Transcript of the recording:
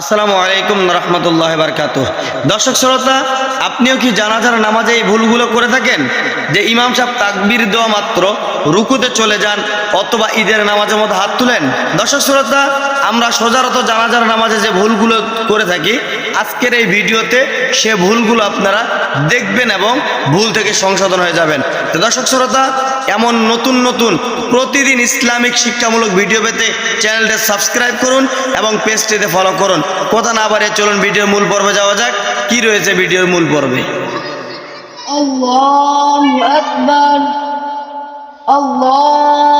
আসসালামু আলাইকুম রহমতুল্লাহ বারকাত দর্শক শ্রোতা, আপনিও কি জানাজার নামাজে এই ভুলগুলো করে থাকেন? যে ইমাম সাহেব তাকবির দেওয়া মাত্র, রুকুতে চলে যান অথবা ঈদের নামাজের মধ্যে হাত তুলেন? দর্শক শ্রোতা, আমরা সোজারত জানাজার নামাজে যে ভুলগুলো করে থাকি আজকের এই ভিডিওতে সে ভুলগুলো আপনারা দেখবেন এবং ভুল থেকে সংশোধন হয়ে যাবেন। তো দর্শক শ্রোতা, এমন নতুন নতুন প্রতিদিন ইসলামিক শিক্ষামূলক ভিডিও পেতে চ্যানেলটি সাবস্ক্রাইব করুন এবং পেজটিতে ফলো করুন। কথা না বাড়িয়ে চলুন, ভিডিওর মূল পর্বে যাওয়া যাক। কি রয়েছে ভিডিওর মূল পর্বে? আল্লাহ আকবার। আল্লাহ